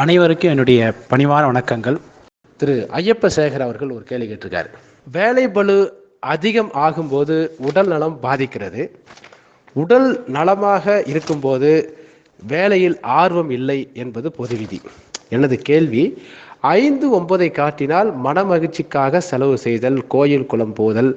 அனைவருக்கும் என்னுடைய பணிவான வணக்கங்கள். திரு ஐயப்ப சேகர் அவர்கள் ஒரு கேள்வி கேட்டிருக்காரு. வேலை பளு அதிகம் ஆகும்போது உடல் நலம் பாதிக்கிறது. உடல் நலமாக இருக்கும்போது வேலையில் ஆர்வம் இல்லை என்பது பொது விதி எனது கேள்வி ஐந்து ஒன்பதை காட்டினால் மன மகிழ்ச்சிக்காக செலவு செய்தல் கோயில் குளம் போதல்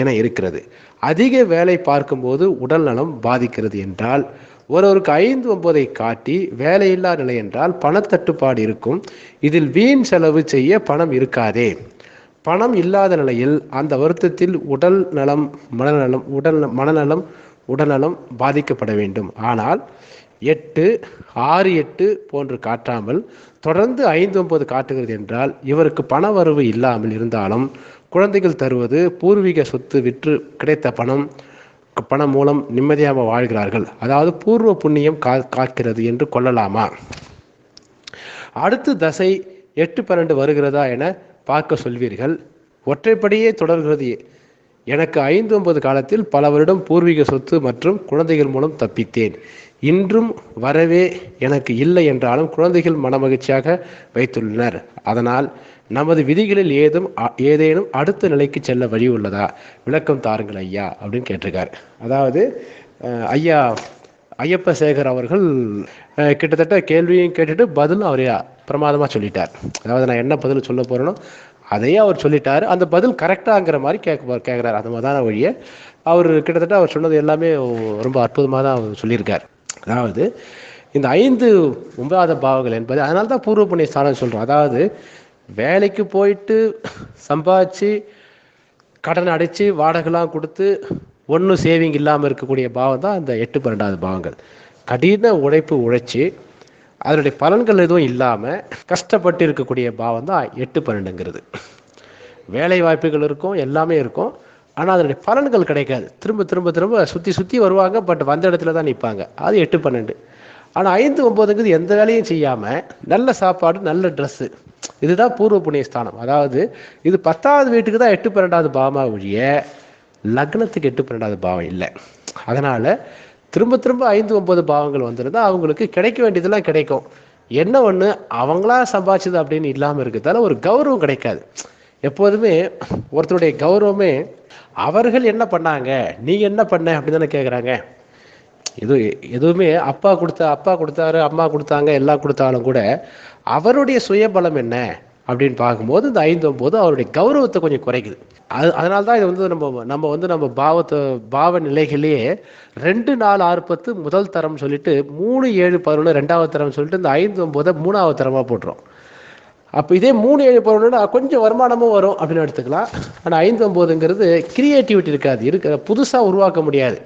என இருக்கிறது. அதிக வேலை பார்க்கும்போது உடல் நலம் பாதிக்கிறது என்றால் ஒருவருக்கு ஐந்து ஒன்பதை காட்டி வேலையில்லா நிலை என்றால் பணத்தட்டுப்பாடு இருக்கும். இதில் வீண் செலவு செய்ய பணம் இருக்காதே. பணம் இல்லாத நிலையில் அந்த வருத்தத்தில் உடல் நலம் மனநலம் உடல் மனநலம் உடல்நலம் பாதிக்கப்பட வேண்டும். ஆனால் எட்டு ஆறு எட்டு போன்று காட்டாமல் தொடர்ந்து ஐந்து ஒன்பது காட்டுகிறது என்றால் இவருக்கு பண வரவு இல்லாமல் இருந்தாலும் குழந்தைகள் தருவது பூர்வீக சொத்து விற்று கிடைத்த பணம் பணம் மூலம் நிம்மதியாக வாழ்கிறார்கள். அதாவது பூர்வ புண்ணியம் கா காக்கிறது என்று கொள்ளலாமா? அடுத்து தசை எட்டு பன்னெண்டு வருகிறதா என பார்க்க சொல்வீர்கள். ஒற்றைப்படியே தொடர்கிறது. எனக்கு ஐந்து ஒன்பது காலத்தில் பல வருடம் பூர்வீக சொத்து மற்றும் குழந்தைகள் மூலம் தப்பித்தேன். இன்றும் வரவே எனக்கு இல்லை என்றாலும் குழந்தைகள் மனமகிழ்ச்சியாக வைத்துள்ளனர். அதனால் நமது விதிகளில் ஏதும் ஏதேனும் அடுத்த நிலைக்கு செல்ல வழி உள்ளதா? விளக்கம் தாருங்கள் ஐயா அப்படின்னு கேட்டிருக்காரு. அதாவது ஐயா ஐயப்ப சேகர் அவர்கள் கிட்டத்தட்ட கேள்வியும் கேட்டுட்டு பதிலும் அவர் பிரமாதமாக சொல்லிட்டார். அதாவது நான் என்ன பதில் சொல்ல போகிறேனோ அதையே அவர் சொல்லிட்டார். அந்த பதில் கரெக்டாங்கிற மாதிரி கேட்க கேட்குறாரு. அந்த மாதிரி தான் வழியை அவர் கிட்டத்தட்ட அவர் சொன்னது எல்லாமே ரொம்ப அற்புதமாக தான் அவர் சொல்லியிருக்கார். அதாவது இந்த ஐந்து ஒன்பதாவது பாவங்கள் என்பது அதனால தான் பூர்வ புண்ணிய ஸ்தானம் சொல்கிறோம் அதாவது வேலைக்கு போயிட்டு சம்பாதிச்சு கடன் அடைச்சு வாடகைலாம் கொடுத்து ஒன்றும் சேவிங் இல்லாமல் இருக்கக்கூடிய பாவம் தான் அந்த எட்டு பன்னெண்டாவது பாவங்கள். கடின உழைப்பு உழைச்சி அதனுடைய பலன்கள் எதுவும் இல்லாமல் கஷ்டப்பட்டு இருக்கக்கூடிய பாவம் தான் எட்டு பன்னெண்டுங்கிறது. வேலை வாய்ப்புகள் இருக்கும் எல்லாமே இருக்கும். ஆனால் அதனுடைய பலன்கள் கிடைக்காது. திரும்ப திரும்ப திரும்ப சுற்றி சுற்றி வருவாங்க பட் வந்த இடத்துல தான் நிற்பாங்க அது எட்டு பன்னெண்டு. ஆனால் ஐந்து ஒம்போதுங்கிறது எந்த வேலையும் செய்யாமல் நல்ல சாப்பாடு நல்ல ட்ரெஸ்ஸு இதுதான் பூர்வ புண்ணிய ஸ்தானம் அதாவது இது பத்தாவது வீட்டுக்கு தான் எட்டு பன்னெண்டாவது பாவமாக ஒழிய லக்னத்துக்கு எட்டு பன்னெண்டாவது பாவம் இல்லை. அதனால் திரும்ப திரும்ப ஐந்து ஒம்பது பாவங்கள் வந்திருந்தா அவங்களுக்கு கிடைக்க வேண்டியதெல்லாம் கிடைக்கும். என்ன ஒன்று அவங்களா சம்பாதிச்சது அப்படின்னு இல்லாமல் இருக்கிறதால ஒரு கௌரவம் கிடைக்காது. எப்போதுமே ஒருத்தருடைய கௌரவமே அவர்கள் என்ன பண்ணாங்க? நீ என்ன பண்ண? அப்படின்னு தானே கேட்குறாங்க இது எதுவுமே அப்பா கொடுத்த அப்பா கொடுத்தாரு அம்மா கொடுத்தாங்க எல்லாம் கொடுத்தாலும் கூட அவருடைய சுயபலம் என்ன? அப்படின்னு பார்க்கும்போது இந்த ஐந்து ஒன்பது அவருடைய கௌரவத்தை கொஞ்சம் குறைக்குது. அது அதனால தான் இது வந்து நம்ம நம்ம வந்து நம்ம பாவத்தை பாவ நிலைகளையே ரெண்டு நாலு ஆறு பத்து முதல் தரம் சொல்லிட்டு மூணு ஏழு பதினொன்று ரெண்டாவது தரம் சொல்லிட்டு இந்த ஐந்து ஒன்பதை மூணாவது தரமாக போட்டுரும் அப்போ இதே மூணு ஏழு பதினொன்று கொஞ்சம் வருமானமும் வரும் அப்படின்னு எடுத்துக்கலாம். ஆனால் ஐந்து ஒம்போதுங்கிறது கிரியேட்டிவிட்டி இருக்காது. இருக்க புதுசாக உருவாக்க முடியாது.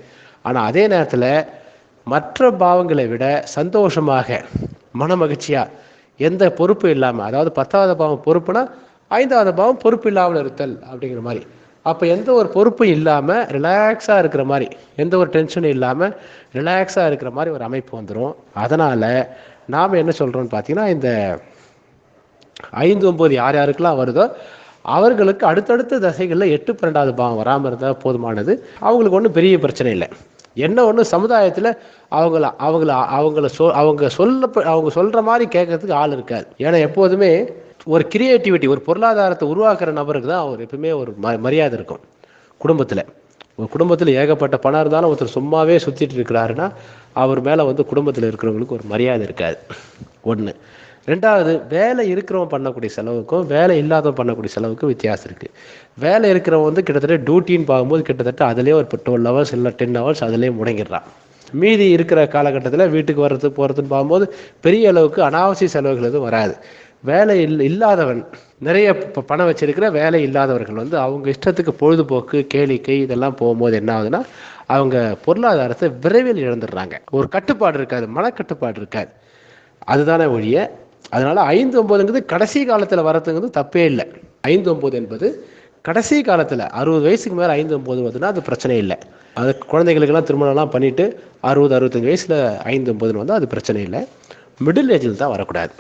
ஆனால் அதே நேரத்தில் மற்ற பாவங்களை விட சந்தோஷமாக மன மகிழ்ச்சியாக எந்த பொறுப்பு இல்லாமல் அதாவது பத்தாவது பாவம் பொறுப்புனா ஐந்தாவது பாவம் பொறுப்பு இல்லாமல் இருத்தல் அப்படிங்கிற மாதிரி. அப்போ எந்த ஒரு பொறுப்பும் இல்லாமல் ரிலாக்ஸாக இருக்கிற மாதிரி எந்த ஒரு டென்ஷனும் இல்லாமல் ரிலாக்ஸாக இருக்கிற மாதிரி ஒரு அமைப்பு வந்துடும் அதனால் நாம் என்ன சொல்கிறோம்னு பார்த்தீங்கன்னா இந்த ஐந்து ஒம்பது யார் யாருக்கெல்லாம் வருதோ அவர்களுக்கு அடுத்தடுத்த தசைகளில் எட்டு பன்னெண்டாவது பாவம் வராமல் இருந்தால் போதுமானது. அவங்களுக்கு ஒன்றும் பெரிய பிரச்சனை இல்லை. என்ன ஒன்று சமுதாயத்தில் அவங்கள அவங்கள அவங்கள சொ அவங்க சொல்ல அவங்க சொல்கிற மாதிரி கேட்கறதுக்கு ஆள் இருக்காது. ஏன்னா எப்போதுமே ஒரு கிரியேட்டிவிட்டி ஒரு பொருளாதாரத்தை உருவாக்குற நபருக்கு தான் அவர் எப்பவுமே ஒரு ம மரியாதை இருக்கும். குடும்பத்தில். ஒரு குடும்பத்தில் ஏகப்பட்ட பணம் இருந்தாலும் ஒருத்தர் சும்மாவே சுற்றிட்டு இருக்கிறாருன்னா அவர் மேலே வந்து குடும்பத்தில் இருக்கிறவங்களுக்கு ஒரு மரியாதை இருக்காது. ஒன்று ரெண்டாவது வேலை இருக்கிறவன் பண்ணக்கூடிய செலவுக்கும் வேலை இல்லாதவன் பண்ணக்கூடிய செலவுக்கும் வித்தியாசம் இருக்குது வேலை இருக்கிறவன் வந்து கிட்டத்தட்ட டியூட்டின்னு பார்க்கும்போது கிட்டத்தட்ட அதிலே ஒரு டுவெல் ஹவர்ஸ் இல்லை டென் ஹவர்ஸ் அதிலே முடங்கிடுறான். மீதி இருக்கிற காலகட்டத்தில் வீட்டுக்கு வர்றது போகிறதுன்னு பார்க்கும்போது பெரிய அளவுக்கு அனாவசிய செலவுகள் எதுவும் வராது. வேலை இல் இல்லாதவன் நிறைய பணம் வச்சிருக்கிற வேலை இல்லாதவர்கள் வந்து அவங்க இஷ்டத்துக்கு பொழுதுபோக்கு கேளிக்கை இதெல்லாம் போகும்போது என்ன ஆகுதுன்னா அவங்க பொருளாதாரத்தை விரைவில் இழந்துடுறாங்க. ஒரு கட்டுப்பாடு இருக்காது மனக்கட்டுப்பாடு இருக்காது. அதுதானே ஒழிய அதனால் ஐந்து ஒம்பதுங்கிறது கடைசி காலத்தில் வரதுங்கிறது தப்பே இல்லை. ஐந்து ஒம்பது என்பது கடைசி காலத்தில் அறுபது வயசுக்கு மேலே ஐந்து ஒம்பது வருதுன்னா அது பிரச்சனை இல்லை. அது குழந்தைகளுக்கெல்லாம் திருமணம்லாம் பண்ணிவிட்டு அறுபது அறுபத்தஞ்சு வயசில் ஐந்து ஒம்பதுன்னு வந்தால் அது பிரச்சனை இல்லை. மிடில் ஏஜில் தான் வரக்கூடாது.